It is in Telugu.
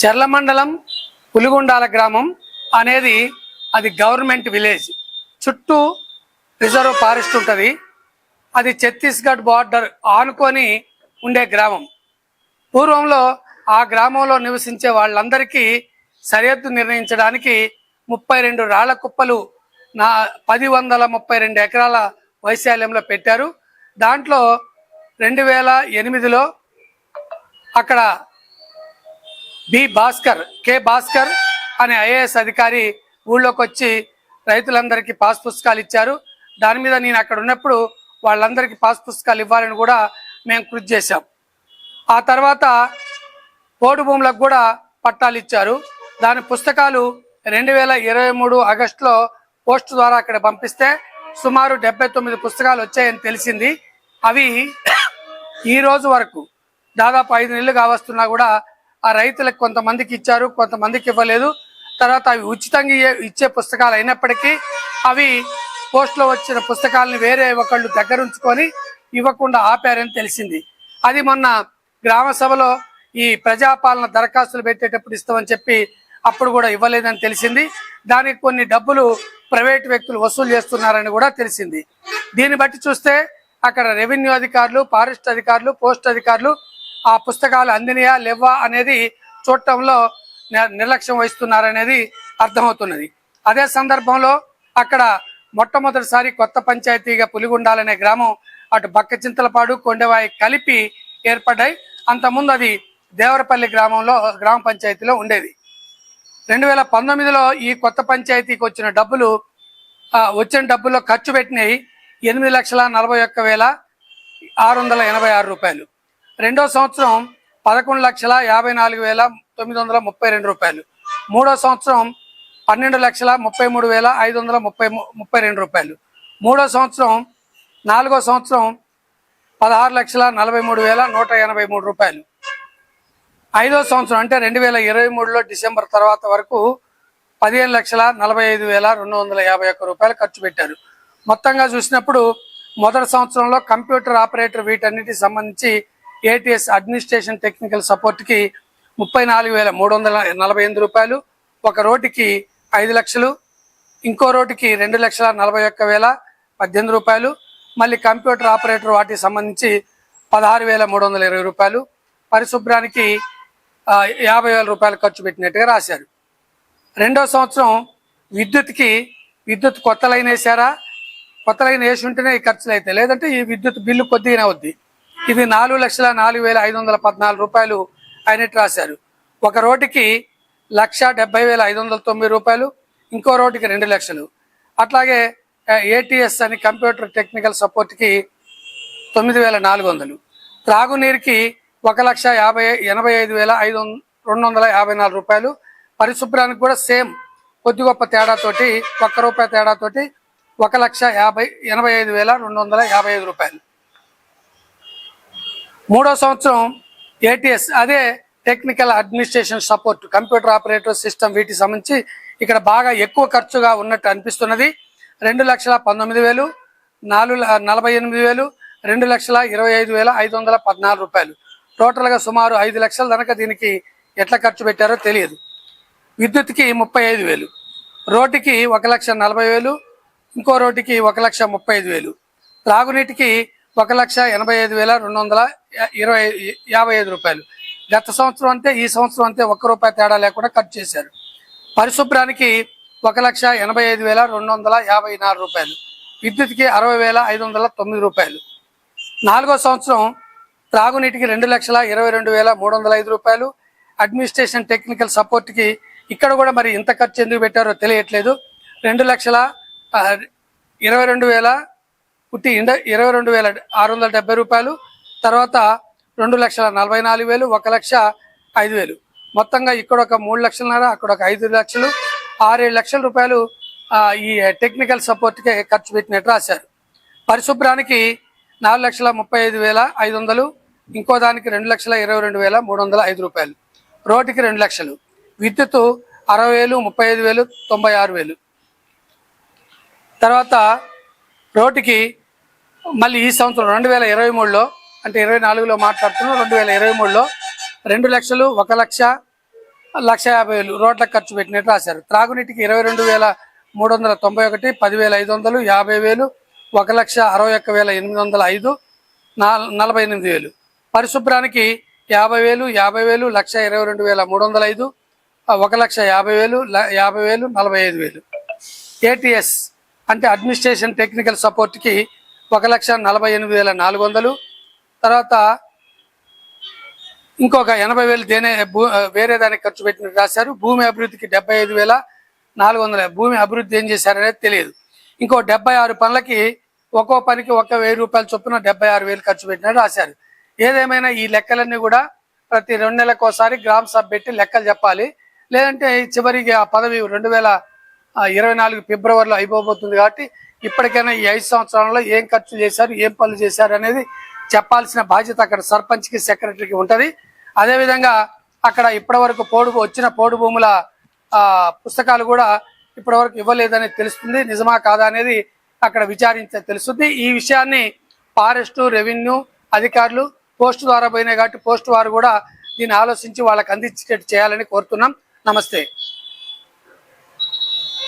చెర్ల మండలం పులిగుండాల గ్రామం అనేది అది గవర్నమెంట్ విలేజ్. చుట్టూ రిజర్వ్ ఫారెస్ట్ ఉంటుంది. అది ఛత్తీస్గఢ్ బార్డర్ ఆనుకొని ఉండే గ్రామం. పూర్వంలో ఆ గ్రామంలో నివసించే వాళ్ళందరికీ సరిహద్దు నిర్ణయించడానికి ముప్పై రెండు రాళ్ళ కుప్పలు నా పది వందల ముప్పై రెండు ఎకరాల వైశాల్యంలో పెట్టారు. దాంట్లో రెండు వేల ఎనిమిదిలో అక్కడ బి భాస్కర్ కె భాస్కర్ అనే ఐఏఎస్ అధికారి ఊళ్ళోకి వచ్చి రైతులందరికీ పాస్ పుస్తకాలు ఇచ్చారు. దాని మీద నేను అక్కడ ఉన్నప్పుడు వాళ్ళందరికీ పాస్ పుస్తకాలు ఇవ్వాలని కూడా మేము కృషి చేశాం. ఆ తర్వాత పోడు భూములకు కూడా పట్టాలు ఇచ్చారు. దాని పుస్తకాలు రెండు వేల ఇరవై మూడు ఆగస్టులో పోస్ట్ ద్వారా అక్కడ పంపిస్తే సుమారు డెబ్బై తొమ్మిది పుస్తకాలు వచ్చాయని తెలిసింది. అవి ఈ రోజు వరకు దాదాపు ఐదు నెలలు కావస్తున్నా కూడా ఆ రైతులకు కొంతమందికి ఇచ్చారు కొంతమందికి ఇవ్వలేదు. తర్వాత అవి ఉచితంగా ఇచ్చే పుస్తకాలు అయినప్పటికీ అవి పోస్ట్లో వచ్చిన పుస్తకాలని వేరే ఒకళ్ళు దగ్గర ఉంచుకొని ఇవ్వకుండా ఆపారని తెలిసింది. అది మొన్న గ్రామ సభలో ఈ ప్రజాపాలన దరఖాస్తులు పెట్టేటప్పుడు ఇస్తామని చెప్పి అప్పుడు కూడా ఇవ్వలేదని తెలిసింది. దానికి కొన్ని డబ్బులు ప్రైవేట్ వ్యక్తులు వసూలు చేస్తున్నారని కూడా తెలిసింది. దీన్ని బట్టి చూస్తే అక్కడ రెవెన్యూ అధికారులు ఫారెస్ట్ అధికారులు పోస్ట్ అధికారులు ఆ పుస్తకాలు అందినయా లేవా అనేది చూడటంలో నిర్లక్ష్యం వహిస్తున్నారనేది అర్థమవుతున్నది. అదే సందర్భంలో అక్కడ మొట్టమొదటిసారి కొత్త పంచాయతీగా పులిగుండాలనే గ్రామం అటు బక్క చింతలపాడు కొండవాయి కలిపి ఏర్పడ్డాయి. అంతకుముందు అది దేవరపల్లి గ్రామంలో గ్రామ పంచాయతీలో ఉండేది. రెండు వేల పంతొమ్మిదిలో ఈ కొత్త పంచాయతీకి వచ్చిన డబ్బులు వచ్చిన డబ్బుల్లో ఖర్చు పెట్టినవి ఎనిమిది లక్షల నలభై ఒక్క వేల ఆరు వందల ఎనభై ఆరు రూపాయలు. రెండో సంవత్సరం పదకొండు లక్షల యాభై నాలుగు వేల తొమ్మిది వందల ముప్పై రెండు రూపాయలు. మూడో సంవత్సరం పన్నెండు లక్షల ముప్పై మూడు వేల ఐదు వందల ముప్పై ముప్పై రెండు రూపాయలు. మూడో సంవత్సరం నాలుగో సంవత్సరం పదహారు లక్షల నలభై మూడు వేల నూట ఎనభై మూడు రూపాయలు. ఐదో సంవత్సరం అంటే రెండు వేల ఇరవై మూడులో డిసెంబర్ తర్వాత వరకు పదిహేను లక్షల నలభై ఐదు వేల రెండు వందల యాభై ఒక్క రూపాయలు ఖర్చు పెట్టారు. మొత్తంగా చూసినప్పుడు మొదటి సంవత్సరంలో కంప్యూటర్ ఆపరేటర్ వీటన్నిటికి సంబంధించి ఏటీఎస్ అడ్మినిస్ట్రేషన్ టెక్నికల్ సపోర్ట్కి ముప్పై నాలుగు వేల మూడు వందల నలభై ఎనిమిది రూపాయలు ఒక రోడ్డుకి ఐదు లక్షలు ఇంకో రోడ్డుకి రెండు లక్షల నలభై ఒక్క వేల పద్దెనిమిది రూపాయలు మళ్ళీ కంప్యూటర్ ఆపరేటర్ వాటికి సంబంధించి పదహారు వేల మూడు వందల ఇరవై రూపాయలు. పరిశుభ్రానికి యాభై వేల రూపాయలు ఖర్చు పెట్టినట్టుగా రాశారు. రెండో సంవత్సరం విద్యుత్కి విద్యుత్ కొత్త లైన్ వేసారా కొత్త లైన్ వేసి ఉంటేనే ఈ ఖర్చులు అయితే లేదంటే ఈ విద్యుత్ బిల్లు కొద్దిగానే అవుద్ది. ఇది నాలుగు లక్షల నాలుగు వేల ఐదు వందల పద్నాలుగు రూపాయలు అయినట్టు రాశారు. ఒక రోటికి లక్ష డెబ్బై వేల ఐదు వందల తొమ్మిది రూపాయలు ఇంకో రోటికి రెండు లక్షలు. అట్లాగే ఏటీఎస్ అని కంప్యూటర్ టెక్నికల్ సపోర్ట్కి తొమ్మిది వేల నాలుగు వందలు. త్రాగునీరుకి ఒక లక్ష యాభై ఎనభై ఐదు వేల ఐదు రెండు వందల యాభై నాలుగు రూపాయలు. పరిశుభ్రానికి కూడా సేమ్. కొద్ది గొప్ప తేడాతోటి ఒక్క రూపాయి తేడాతోటి ఒక లక్ష యాభై ఎనభై ఐదు వేల రెండు వందల యాభై ఐదు రూపాయలు. మూడో సంవత్సరం ఏటీఎస్ అదే technical administration support computer operator system వీటికి సంబంధించి ఇక్కడ బాగా ఎక్కువ ఖర్చుగా ఉన్నట్టు అనిపిస్తున్నది. రెండు లక్షల పంతొమ్మిది వేలు నాలుగు నలభై ఎనిమిది వేలు రెండు లక్షల ఇరవై ఐదు వేల ఐదు వందల పద్నాలుగు రూపాయలు. టోటల్గా సుమారు ఐదు లక్షల కనుక దీనికి ఎట్లా ఖర్చు పెట్టారో తెలియదు. విద్యుత్కి ముప్పై ఐదు వేలు రోడ్డుకి ఒక లక్ష నలభై వేలు ఇంకో రోడ్డుకి ఒక లక్ష ముప్పై ఐదు వేలు త్రాగునీటికి ఒక లక్ష ఎనభై ఐదు వేల రెండు వందల ఇరవై యాభై ఐదు రూపాయలు. గత సంవత్సరం అంతే ఈ సంవత్సరం అంతే ఒక్క రూపాయి తేడా లేకుండా ఖర్చు చేశారు. పరిశుభ్రానికి ఒక లక్ష ఎనభై ఐదు వేల రెండు వందల యాభై నాలుగు రూపాయలు. విద్యుత్కి అరవై వేల ఐదు వందల తొమ్మిది రూపాయలు. నాలుగో సంవత్సరం త్రాగునీటికి రెండు లక్షల ఇరవై రెండు వేల మూడు వందల ఐదు రూపాయలు. అడ్మినిస్ట్రేషన్ టెక్నికల్ సపోర్ట్కి ఇక్కడ కూడా మరి ఇంత ఖర్చు ఎందుకు పెట్టారో తెలియట్లేదు. రెండు లక్షల ఇరవై రెండు వేల పుట్టి ఇండ ఇరవై రెండు వేల ఆరు వందల డెబ్బై రూపాయలు తర్వాత రెండు లక్షల నలభై నాలుగు వేలు ఒక లక్ష ఐదు వేలు. మొత్తంగా ఇక్కడ ఒక మూడు లక్షలన్నర అక్కడ ఒక ఐదు లక్షలు ఆరేడు లక్షల రూపాయలు ఈ టెక్నికల్ సపోర్ట్కే ఖర్చు పెట్టినట్టు రాశారు. పరిశుభ్రానికి నాలుగు లక్షల ముప్పై ఐదు వేల ఐదు వందలు ఇంకో దానికి రెండు లక్షల ఇరవై రెండు వేల మూడు వందల ఐదు రూపాయలు. రోడ్డుకి రెండు లక్షలు విద్యుత్ అరవై వేలు ముప్పై ఐదు వేలు తొంభై ఆరు వేలు. తర్వాత రోడ్డుకి మళ్ళీ ఈ సంవత్సరం రెండు వేల ఇరవై మూడులో అంటే ఇరవై నాలుగులో మాట్లాడుతున్నాం రెండు వేల ఇరవై మూడులో రెండు లక్షలు ఒక లక్ష లక్ష యాభై వేలు రోడ్లకు ఖర్చు పెట్టినట్టు రాశారు. త్రాగునీటికి ఇరవై రెండు వేల మూడు వందల తొంభై ఒకటి పదివేల ఐదు వందలు యాభై వేలు ఒక లక్ష అరవై ఒక్క వేల ఎనిమిది వందల ఐదు నలభై ఎనిమిది వేలు. పరిశుభ్రానికి యాభై వేలు యాభై వేలు లక్ష ఇరవై రెండు వేల మూడు వందల ఐదు ఒక లక్ష యాభై వేలు యాభై వేలు నలభై ఐదు వేలు. ఏటీఎస్ అంటే అడ్మినిస్ట్రేషన్ టెక్నికల్ సపోర్ట్కి ఒక లక్ష నలభై ఎనిమిది వేల నాలుగు వందలు. తర్వాత ఇంకొక ఎనభై వేలు దేనే భూ వేరే దానికి ఖర్చు పెట్టినట్టు రాశారు. భూమి అభివృద్ధికి డెబ్బై ఐదు వేల నాలుగు వందల. భూమి అభివృద్ధి ఏం చేశారనేది తెలియదు. ఇంకో డెబ్బై ఆరు పనులకి ఒక్కో పనికి ఒక్క వెయ్యి రూపాయల చొప్పున డెబ్బై ఆరు వేలు ఖర్చు పెట్టినట్టు రాశారు. ఏదేమైనా ఈ లెక్కలన్నీ కూడా ప్రతి రెండు నెలలకు ఒకసారి గ్రామ సభ పెట్టి లెక్కలు చెప్పాలి. లేదంటే చివరికి ఆ పదవి రెండు వేల ఇరవై నాలుగు ఫిబ్రవరిలో అయిపోబోతుంది కాబట్టి ఇప్పటికైనా ఈ ఐదు సంవత్సరాల్లో ఏం ఖర్చు చేశారు ఏం పనులు చేశారు అనేది చెప్పాల్సిన బాధ్యత అక్కడ సర్పంచ్కి సెక్రటరీకి ఉంటుంది. అదేవిధంగా అక్కడ ఇప్పటివరకు పోడు వచ్చిన పోడు భూముల ఆ, పుస్తకాలు కూడా ఇప్పటివరకు ఇవ్వలేదని తెలుస్తుంది. నిజమా కాదా అనేది అక్కడ విచారించే తెలుస్తుంది. ఈ విషయాన్ని ఫారెస్ట్ రెవెన్యూ అధికారులు పోస్ట్ ద్వారా పోయినాయి కాబట్టి పోస్ట్ వారు కూడా దీన్ని ఆలోచించి వాళ్ళకి అందించేటట్టు చేయాలని కోరుతున్నాం. నమస్తే.